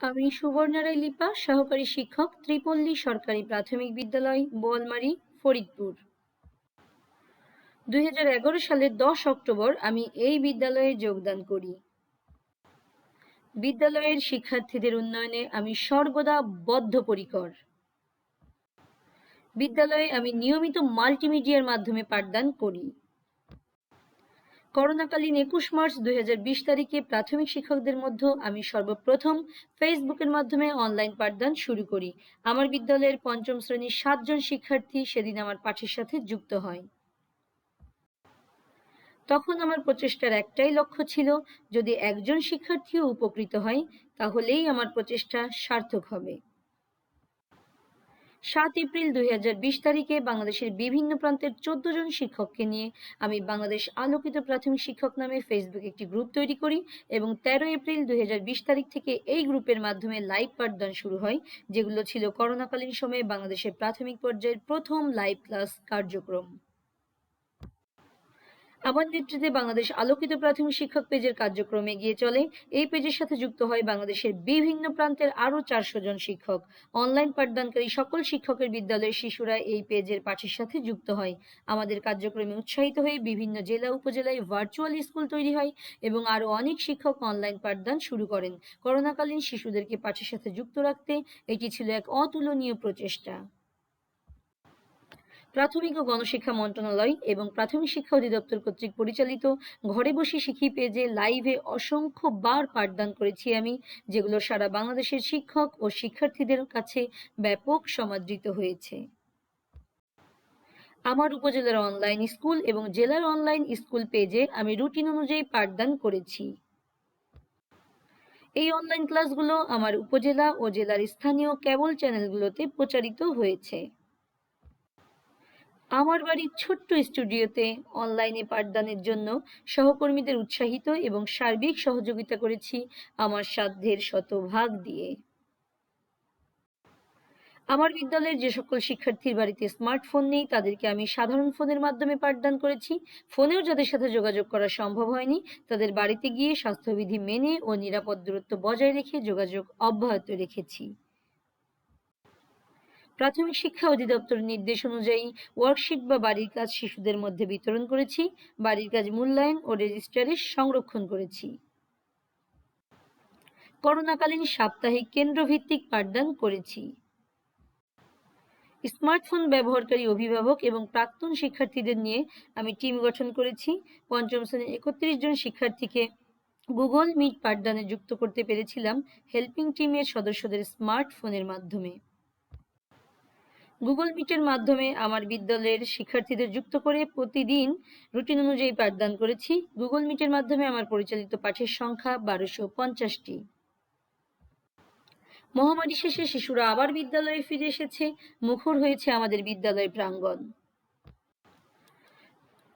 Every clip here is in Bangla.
আমি সুবর্ণা রায় লিপা, সহকারী শিক্ষক, ত্রিপল্লী সরকারি প্রাথমিক বিদ্যালয়, বোয়ালমারি, ফরিদপুর। দুই হাজার এগারো সালের দশ অক্টোবর আমি এই বিদ্যালয়ে যোগদান করি। বিদ্যালয়ের শিক্ষার্থীদের উন্নয়নে আমি সর্বদা বদ্ধপরিকর। বিদ্যালয়ে আমি নিয়মিত মাল্টিমিডিয়ার মাধ্যমে পাঠদান করি। করোনাকালীন একুশ মার্চ দুই হাজার বিশ তারিখে প্রাথমিক শিক্ষকদের মধ্যে আমি সর্বপ্রথম ফেসবুকের মাধ্যমে অনলাইন পাঠদান শুরু করি। আমার বিদ্যালয়ের পঞ্চম শ্রেণির সাতজন শিক্ষার্থী সেদিন আমার পাঠের সাথে যুক্ত হয়। তখন আমার প্রচেষ্টার একটাই লক্ষ্য ছিল, যদি একজন শিক্ষার্থীও উপকৃত হয়, তাহলেই আমার প্রচেষ্টা সার্থক হবে। সাত এপ্রিল দুই হাজার বিশ তারিখে বাংলাদেশের বিভিন্ন প্রান্তের চোদ্দ জন শিক্ষককে নিয়ে আমি বাংলাদেশ আলোকিত প্রাথমিক শিক্ষক নামে ফেসবুক একটি গ্রুপ তৈরি করি এবং তেরো এপ্রিল দুই হাজার বিশ তারিখ থেকে এই গ্রুপের মাধ্যমে লাইভ পাঠদান শুরু হয়, যেগুলো ছিল করোনাকালীন সময়ে বাংলাদেশের প্রাথমিক পর্যায়ের প্রথম লাইভ ক্লাস কার্যক্রম। আমার নেতৃত্বে বাংলাদেশ আলোকিত প্রাথমিক শিক্ষক পেজের কার্যক্রম এগিয়ে চলে। এই পেজের সাথে যুক্ত হয় বাংলাদেশের বিভিন্ন প্রান্তের আরও চারশো জন শিক্ষক। অনলাইন পাঠদানকারী সকল শিক্ষকের বিদ্যালয়ের শিশুরা এই পেজের পাঠের সাথে যুক্ত হয়। আমাদের কার্যক্রমে উৎসাহিত হয়ে বিভিন্ন জেলা, উপজেলায় ভার্চুয়াল স্কুল তৈরি হয় এবং আরও অনেক শিক্ষক অনলাইন পাঠদান শুরু করেন। করোনাকালীন শিশুদেরকে পাঠের সাথে যুক্ত রাখতে এটি ছিল এক অতুলনীয় প্রচেষ্টা। প্রাথমিক ও গণশিক্ষা মন্ত্রণালয় এবং প্রাথমিক শিক্ষা অধিদপ্তর কর্তৃক পরিচালিত ঘরে বসে শিখি পেজে লাইভে অসংখ্য বার পাঠদান করেছি আমি, যেগুলো সারা বাংলাদেশের শিক্ষক ও শিক্ষার্থীদের কাছে ব্যাপক সমাদৃত হয়েছে। আমার উপজেলার অনলাইন স্কুল এবং জেলার অনলাইন স্কুল পেজে আমি রুটিন অনুযায়ী পাঠদান করেছি। এই অনলাইন ক্লাসগুলো আমার উপজেলা ও জেলার স্থানীয় কেবল চ্যানেলগুলোতে প্রচারিত হয়েছে। আমার বাড়ির ছোট্ট স্টুডিওতে অনলাইনে পাঠদানের জন্য সহকর্মীদের উৎসাহিত এবং সার্বিক সহযোগিতা করেছি আমার সাধ্যের শতভাগ দিয়ে। আমার বিদ্যালয়ের যে সকল শিক্ষার্থীর বাড়িতে স্মার্টফোন নেই, তাদেরকে আমি সাধারণ ফোনের মাধ্যমে পাঠদান করেছি। ফোনেও যাদের সাথে যোগাযোগ করা সম্ভব হয়নি, তাদের বাড়িতে গিয়ে স্বাস্থ্যবিধি মেনে ও নিরাপদ দূরত্ব বজায় রেখে যোগাযোগ অব্যাহত রেখেছি। প্রাথমিক শিক্ষা অধিদপ্তর নির্দেশ অনুযায়ী ওয়ার্কশিট বা বাড়ির কাজ শিশুদের মধ্যে বিতরণ করেছি, বাড়ির কাজ মূল্যায়ন ও রেজিস্টারে সংরক্ষণ করেছি। করোনাকালীন সাপ্তাহিক কেন্দ্রভিত্তিক পাঠদান করেছি। স্মার্টফোন ব্যবহারকারী অভিভাবক এবং প্রাক্তন শিক্ষার্থীদের নিয়ে আমি টিম গঠন করেছি। পঞ্চম শ্রেণির একত্রিশ জন শিক্ষার্থীকে গুগল মিট পাঠদানে যুক্ত করতে পেরেছিলাম হেল্পিং টিমের সদস্যদের স্মার্টফোনের মাধ্যমে। গুগল মিটের মাধ্যমে আমার বিদ্যালয়ের শিক্ষার্থীদের যুক্ত করে প্রতিদিন রুটিন অনুযায়ী পাঠদান করেছি। গুগল মিটের মাধ্যমে আমার পরিচালিত পাঠের সংখ্যা বারোশো পঞ্চাশটি। মহামারী শেষে শিশুরা আবার বিদ্যালয়ে ফিরে এসেছে। মুখর হয়েছে আমাদের বিদ্যালয় প্রাঙ্গণ।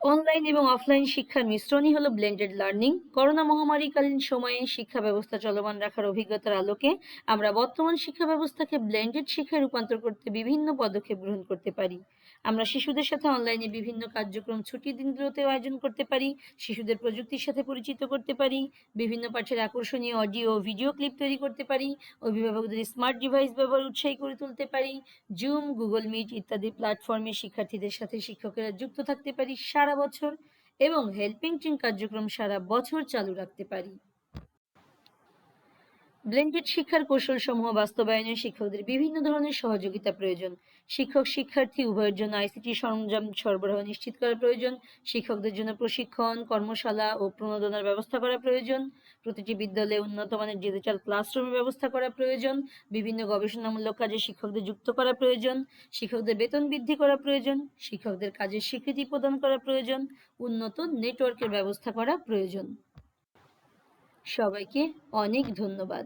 অনলাইন এবং অফলাইন শিক্ষার মিশ্রণই হলো ব্লেন্ডেড লার্নিং করোনা মহামারীকালীন সময়ে শিক্ষা ব্যবস্থা চলমান রাখার অভিজ্ঞতার আলোকে আমরা বর্তমান শিক্ষা ব্যবস্থাকে ব্লেন্ডেড শিক্ষায় রূপান্তর করতে বিভিন্ন পদক্ষেপ গ্রহণ করতে পারি। আমরা শিশুদের সাথে অনলাইনে বিভিন্ন কার্যক্রম ছুটির দিনগুলোতেও আয়োজন করতে পারি, শিশুদের প্রযুক্তির সাথে পরিচিত করতে পারি, বিভিন্ন পাঠের আকর্ষণীয় অডিও ভিডিও ক্লিপ তৈরি করতে পারি, অভিভাবকদের স্মার্ট ডিভাইস ব্যবহার উৎসাহী করে তুলতে পারি জুম গুগল মিট ইত্যাদি প্ল্যাটফর্মে শিক্ষার্থীদের সাথে শিক্ষকেরা যুক্ত থাকতে পারি সারা বছর এবং হেল্পিং টিম কার্যক্রম সারা বছর চালু রাখতে পারি। ব্লেন্ডেড শিক্ষার কৌশল সমূহ বাস্তবায়নে শিক্ষকদের বিভিন্ন ধরনের সহযোগিতা প্রয়োজন। শিক্ষক, শিক্ষার্থী উভয়ের জন্য আইসিটি সরঞ্জাম সরবরাহ নিশ্চিত করা প্রয়োজন। শিক্ষকদের জন্য প্রশিক্ষণ, কর্মশালা ও প্রণোদনার ব্যবস্থা করা প্রয়োজন। প্রতিটি বিদ্যালয়ে উন্নত মানের ডিজিটাল ক্লাসরুমের ব্যবস্থা করা প্রয়োজন। বিভিন্ন গবেষণামূলক কাজে শিক্ষকদের যুক্ত করা প্রয়োজন। শিক্ষকদের বেতন বৃদ্ধি করা প্রয়োজন। শিক্ষকদের কাজের স্বীকৃতি প্রদান করা প্রয়োজন। উন্নত নেটওয়ার্কের ব্যবস্থা করা প্রয়োজন। সবাইকে অনেক ধন্যবাদ।